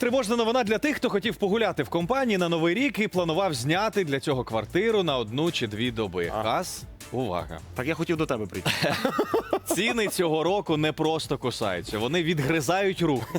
Тривожна новина для тих, хто хотів погуляти в компанії на новий рік і планував зняти для цього квартиру на одну чи дві доби. Ага. Увага. Так я хотів до тебе прийти. Ціни цього року не просто кусаються, вони відгризають рух.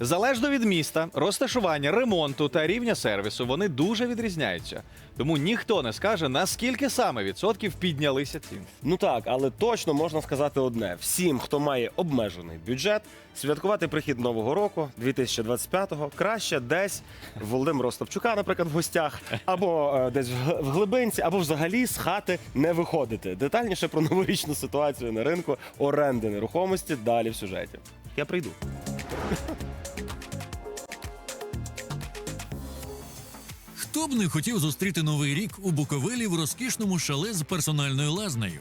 Залежно від міста, розташування, ремонту та рівня сервісу, вони дуже відрізняються. Тому ніхто не скаже, наскільки саме відсотків піднялися ціни. Ну так, але точно можна сказати одне: всім, хто має обмежений бюджет, святкувати прихід нового року 2025-го краще десь в Володимира Остапчука, наприклад, в гостях, або е, десь в глибинці, або взагалі з хати не виходити. Детальніше про новорічну ситуацію на ринку оренди нерухомості далі в сюжеті. Я прийду. Хто б не хотів зустріти новий рік у Буковелі в розкішному шале з персональною лазнею?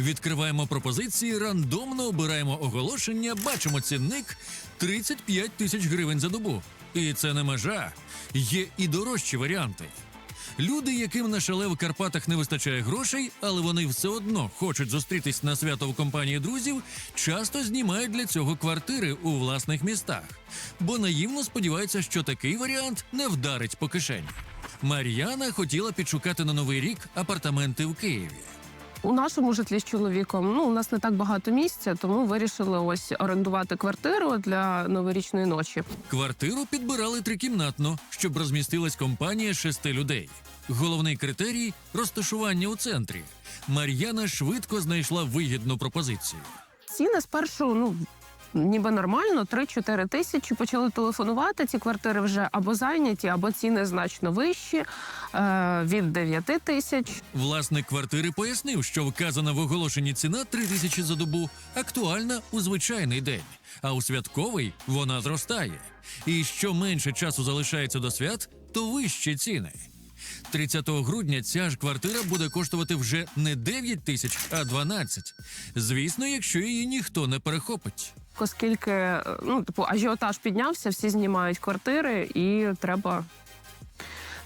Відкриваємо пропозиції, рандомно обираємо оголошення, бачимо цінник 35 тисяч гривень за добу. І це не межа. Є і дорожчі варіанти. Люди, яким на шале в Карпатах не вистачає грошей, але вони все одно хочуть зустрітись на свято в компанії друзів, часто знімають для цього квартири у власних містах, бо наївно сподіваються, що такий варіант не вдарить по кишені. Мар'яна хотіла підшукати на новий рік апартаменти в Києві. У нашому житлі з чоловіком ну у нас не так багато місця, тому вирішили ось орендувати квартиру для новорічної ночі. Квартиру підбирали трикімнатно, щоб розмістилась компанія шести людей. Головний критерій розташування у центрі. Мар'яна швидко знайшла вигідну пропозицію. Ціни спершу ну. Ніби нормально, 3-4 тисячі почали телефонувати. Ці квартири вже або зайняті, або ціни значно вищі е, від 9 тисяч. Власник квартири пояснив, що вказана в оголошенні ціна 3 тисячі за добу актуальна у звичайний день, а у святковий вона зростає. І що менше часу залишається до свят, то вищі ціни. 30 грудня ця ж квартира буде коштувати вже не 9 тисяч, а 12. Звісно, якщо її ніхто не перехопить. Оскільки е, ну, типу, ажіотаж піднявся, всі знімають квартири, і треба,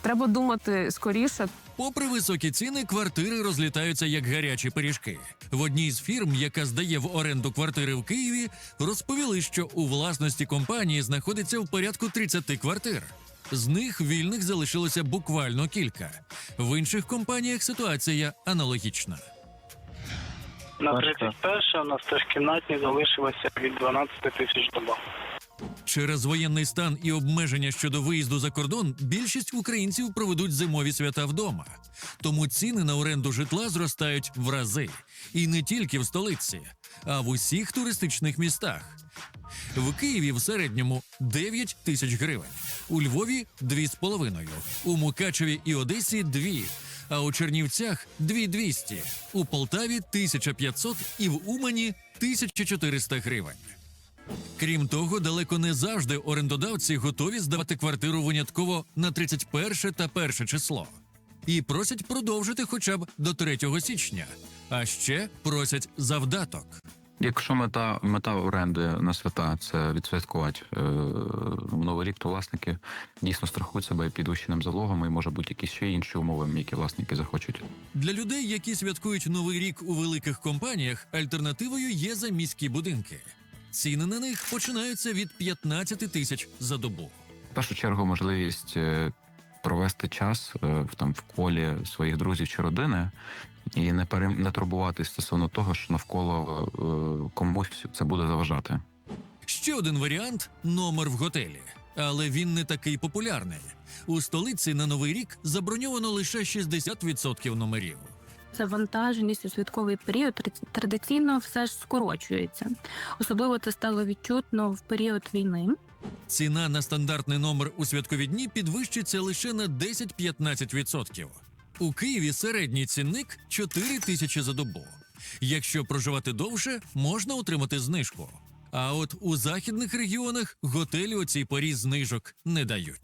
треба думати скоріше. Попри високі ціни, квартири розлітаються як гарячі пиріжки. В одній з фірм, яка здає в оренду квартири в Києві, розповіли, що у власності компанії знаходиться в порядку 30 квартир. З них вільних залишилося буквально кілька. В інших компаніях ситуація аналогічна. На Бачите. 31 у нас теж кімнатні залишилося від 12 тисяч доба. Через воєнний стан і обмеження щодо виїзду за кордон більшість українців проведуть зимові свята вдома. Тому ціни на оренду житла зростають в рази. І не тільки в столиці, а в усіх туристичних містах. В Києві в середньому 9 тисяч гривень, у Львові 2,5, у Мукачеві і Одесі 2, а у Чернівцях 2200, у Полтаві 1500 і в Умані 1400 гривень. Крім того, далеко не завжди орендодавці готові здавати квартиру винятково на 31 та 1 число. І просять продовжити хоча б до 3 січня, а ще просять завдаток. Якщо мета мета оренди на свята це відсвяткувати е, новий рік, то власники дійсно страхують себе підвищеним залогом і може бути якісь ще інші умови, які власники захочуть. Для людей, які святкують новий рік у великих компаніях, альтернативою є заміські будинки. Ціни на них починаються від 15 тисяч за добу. В першу чергу можливість е, провести час е, в там в колі своїх друзів чи родини. І не перем... не турбуватись стосовно того, що навколо е, комусь це буде заважати. Ще один варіант номер в готелі. Але він не такий популярний. У столиці на новий рік заброньовано лише 60% номерів. Завантаженість у святковий період традиційно все ж скорочується. Особливо це стало відчутно в період війни. Ціна на стандартний номер у святкові дні підвищиться лише на 10-15%. У Києві середній цінник 4 тисячі за добу. Якщо проживати довше, можна отримати знижку. А от у західних регіонах готелі у цій порі знижок не дають.